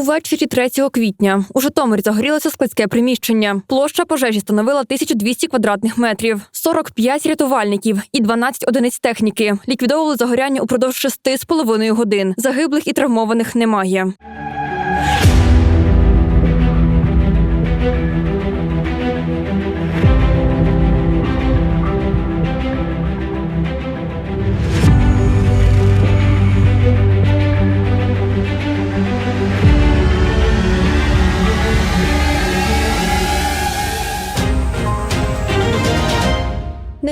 Увечері 3 квітня у Житомирі загорілося складське приміщення. Площа пожежі становила 1200 квадратних метрів. 45 рятувальників і 12 одиниць техніки ліквідовували загоряння упродовж 6,5 годин. Загиблих і травмованих немає.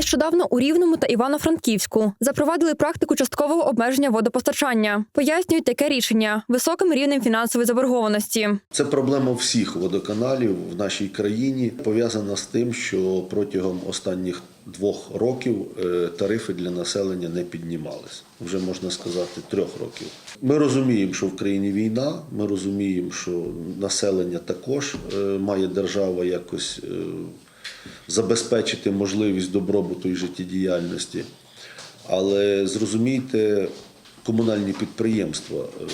Нещодавно у Рівному та Івано-Франківську запровадили практику часткового обмеження водопостачання. Пояснюють таке рішення високим рівнем фінансової заборгованості. Це проблема всіх водоканалів в нашій країні пов'язана з тим, що протягом останніх двох років е, тарифи для населення не піднімалися. Вже можна сказати трьох років. Ми розуміємо, що в країні війна. Ми розуміємо, що населення також е, має держава якось е, забезпечити можливість добробуту і життєдіяльності. Але зрозумійте, комунальні підприємства. е,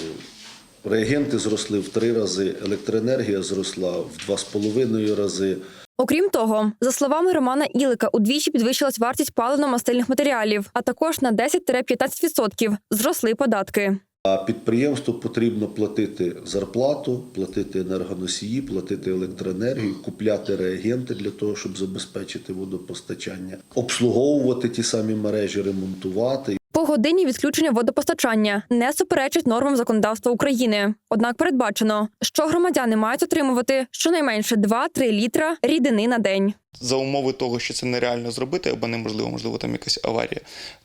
Реагенти зросли в три рази, електроенергія зросла в два з половиною рази. Окрім того, за словами Романа Ілика, удвічі підвищилась вартість паливно-мастильних матеріалів, а також на 10-15% зросли податки. А підприємству потрібно платити зарплату, платити енергоносії, платити електроенергію, купляти реагенти для того, щоб забезпечити водопостачання, обслуговувати ті самі мережі, ремонтувати. Погодинні відключення водопостачання не суперечить нормам законодавства України. Однак передбачено, що громадяни мають отримувати щонайменше 2-3 літра рідини на день. за умови того, що це нереально зробити, або неможливо, можливо, там якась аварія,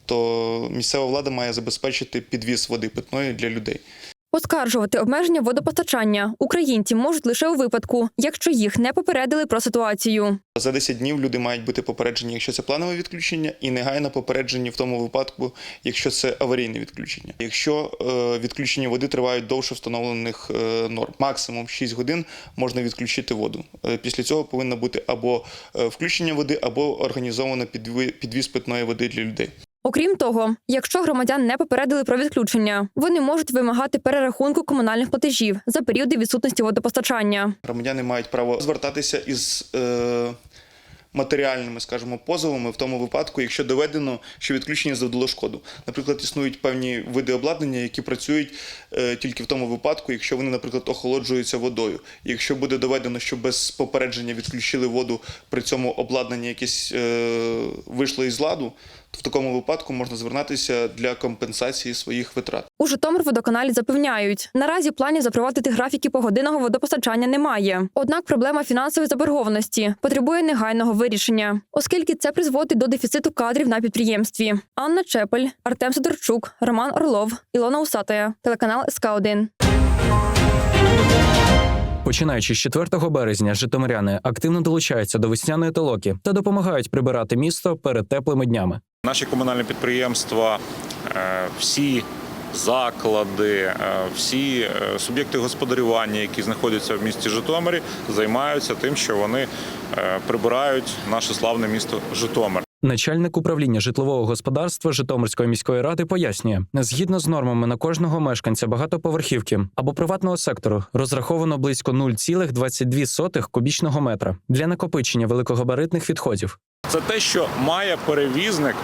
то місцева влада має забезпечити підвіз води питної для людей. Оскаржувати обмеження водопостачання українці можуть лише у випадку, якщо їх не попередили про ситуацію. За 10 днів люди мають бути попереджені, якщо це планове відключення, і негайно попереджені в тому випадку, якщо це аварійне відключення. Якщо е, відключення води тривають довше встановлених е, норм, максимум 6 годин можна відключити воду. Е, після цього повинно бути або включення води, або організовано підві- підвіз питної води для людей. Окрім того, якщо громадян не попередили про відключення, вони можуть вимагати перерахунку комунальних платежів за періоди відсутності водопостачання. Громадяни мають право звертатися із е, матеріальними, скажімо, позовами в тому випадку, якщо доведено, що відключення завдало шкоду. Наприклад, існують певні види обладнання, які працюють е, тільки в тому випадку, якщо вони, наприклад, охолоджуються водою. Якщо буде доведено, що без попередження відключили воду, при цьому обладнання якесь е, вийшло із ладу, то в такому випадку можна звернутися для компенсації своїх витрат. У Житомир-водоканалі запевняють, наразі планів запровадити графіки погодинного водопостачання немає. Однак проблема фінансової заборгованості потребує негайного вирішення, оскільки це призводить до дефіциту кадрів на підприємстві. Анна Чепель, Артем Сидорчук, Роман Орлов, Ілона Усатая, телеканал СК 1 Починаючи з 4 березня, житомиряни активно долучаються до весняної толоки та допомагають прибирати місто перед теплими днями. Наші комунальні підприємства, е, всі заклади, е, всі е, суб'єкти господарювання, які знаходяться в місті Житомирі, займаються тим, що вони прибирають наше славне місто Житомир. Начальник управління житлового господарства Житомирської міської ради пояснює, згідно з нормами на кожного мешканця багатоповерхівки або приватного сектору розраховано близько 0,22 кубічного метра для накопичення великогабаритних відходів. Це те, що має перевізник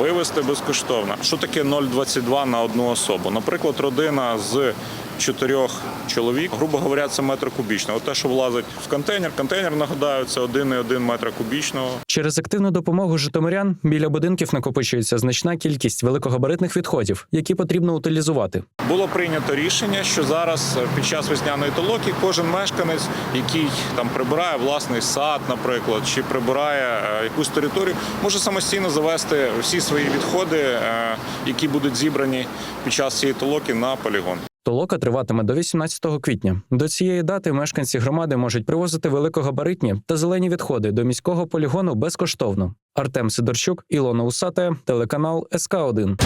вивезти безкоштовно. Що таке 0,22 на одну особу? Наприклад, родина з чотирьох чоловік, грубо говоря, це метр кубічного. Те, що влазить в контейнер, контейнер нагадаю, це 1,1 метра кубічного. Через активну допомогу житомирян біля будинків накопичується значна кількість великогабаритних відходів, які потрібно утилізувати. Було прийнято рішення, що зараз під час весняної толоки кожен мешканець, який там прибирає власний сад, наприклад, чи прибирає е, якусь територію, може самостійно завести всі свої відходи, е, які будуть зібрані під час цієї толоки на полігон. Толока триватиме до 18 квітня. До цієї дати мешканці громади можуть привозити великогабаритні та зелені відходи до міського полігону безкоштовно. Артем Сидорчук, Ілона Усатая, телеканал СК 1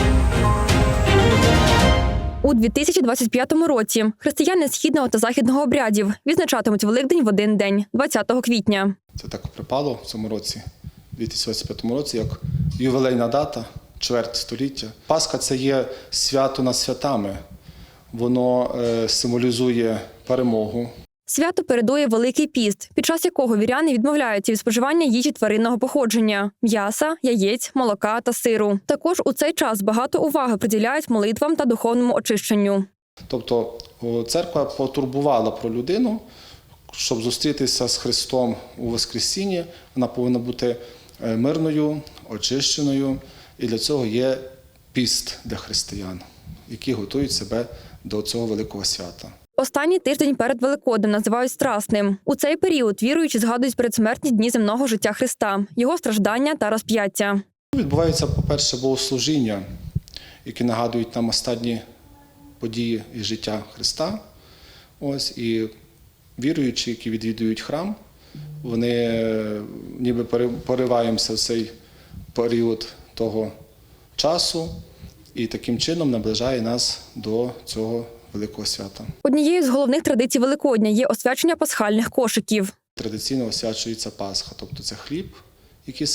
У 2025 році християни східного та західного обрядів відзначатимуть Великдень в один день, 20 квітня. Це так припало в цьому році, 2025 році, як ювілейна дата, чверть століття. Пасха це є свято над святами. Воно е, символізує перемогу. Свято передує Великий піст, під час якого віряни відмовляються від споживання їжі тваринного походження м'яса, яєць, молока та сиру. Також у цей час багато уваги приділяють молитвам та духовному очищенню. Тобто церква потурбувала про людину, щоб зустрітися з Христом у Воскресінні. Вона повинна бути е, мирною, очищеною. І для цього є піст для християн, які готують себе до цього великого свята. Останній тиждень перед Великоднем називають страсним. У цей період віруючі згадують передсмертні дні земного життя Христа, його страждання та розп'яття. Відбувається, по-перше, богослужіння, які нагадують нам останні події із життя Христа. Ось і віруючі, які відвідують храм, вони е, ніби пориваємося в цей період того часу, і таким чином наближає нас до цього великого свята. Однією з головних традицій Великодня є освячення пасхальних кошиків. Традиційно освячується Пасха, тобто це хліб, який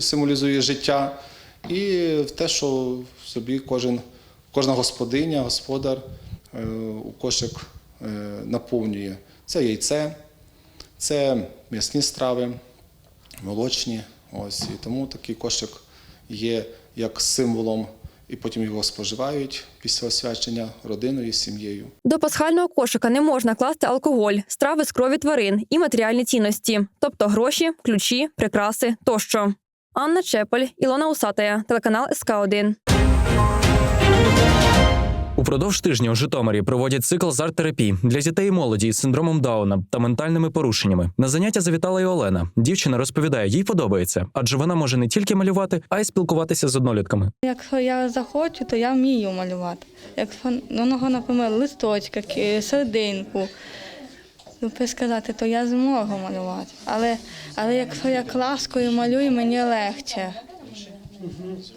символізує, життя, і те, що собі кожен, кожна господиня, господар е, у кошик е, наповнює. Це яйце, це м'ясні страви, молочні. Ось, і тому такий кошик є як символом, і потім його споживають після освячення родиною сім'єю. До пасхального кошика не можна класти алкоголь, страви з крові тварин і матеріальні цінності, тобто гроші, ключі, прикраси тощо. Анна Чепель, Ілона Усатая, телеканал СК 1 Упродовж тижня у Житомирі проводять цикл з арт-терапії для дітей і молоді із синдромом Дауна та ментальними порушеннями. На заняття завітала і Олена. Дівчина розповідає, їй подобається, адже вона може не тільки малювати, а й спілкуватися з однолітками. Якщо я захочу, то я вмію малювати. Якщо воно, наприклад, листочка, ки- серединку, ну, сказати, то я зможу малювати. Але, але якщо я класкою малюю, мені легше.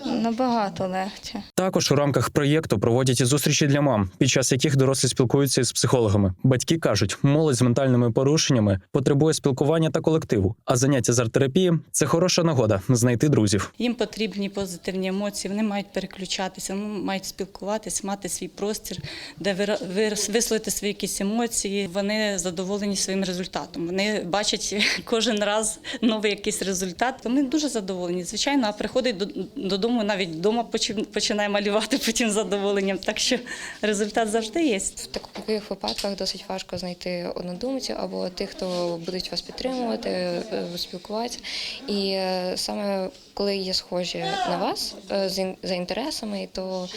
Набагато легше. Також у рамках проєкту проводять і зустрічі для мам, під час яких дорослі спілкуються із психологами. Батьки кажуть, молодь з ментальними порушеннями потребує спілкування та колективу. А заняття з арт-терапії – це хороша нагода знайти друзів. Їм потрібні позитивні емоції, вони мають переключатися, вони мають спілкуватися, мати свій простір, де висловити свої якісь емоції. Вони задоволені своїм результатом. Вони бачать кожен раз новий якийсь результат. Вони дуже задоволені. Звичайно, а приходить до- додому, навіть вдома починає малювати потім задоволенням. Так що результат завжди є. В таких випадках досить важко знайти однодумців або тих, хто будуть вас підтримувати, е, спілкуватися. І е, саме коли є схожі на вас е, за інтересами, то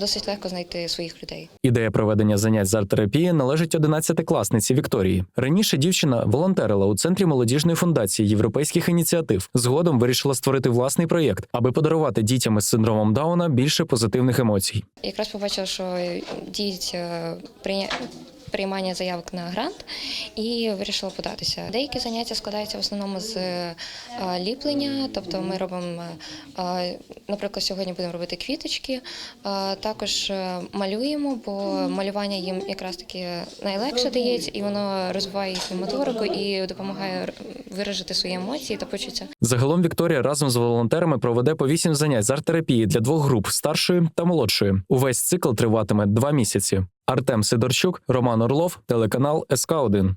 досить легко знайти своїх людей. Ідея проведення занять з арт-терапії належить 11-класниці Вікторії. Раніше дівчина волонтерила у центрі молодіжної фундації європейських ініціатив. Згодом вирішила створити власний проєкт, аби подарувати дітям із синдромом Дауна більше позитивних емоцій. Якраз побачила, що діють е, прийня- приймання заявок на грант і вирішила податися. Деякі заняття складаються в основному з е, ліплення, тобто ми робимо, е, наприклад, сьогодні будемо робити квіточки, е, також е, малюємо, бо малювання їм якраз таки найлегше дається, і воно розвиває їхню моторику і допомагає виражити свої емоції та почуття. Загалом Вікторія разом з волонтерами проведе по вісім занять з арт-терапії для двох груп старшої та молодшої. Увесь цикл триватиме два місяці. Артем Сидорчук, Роман Орлов, телеканал СК 1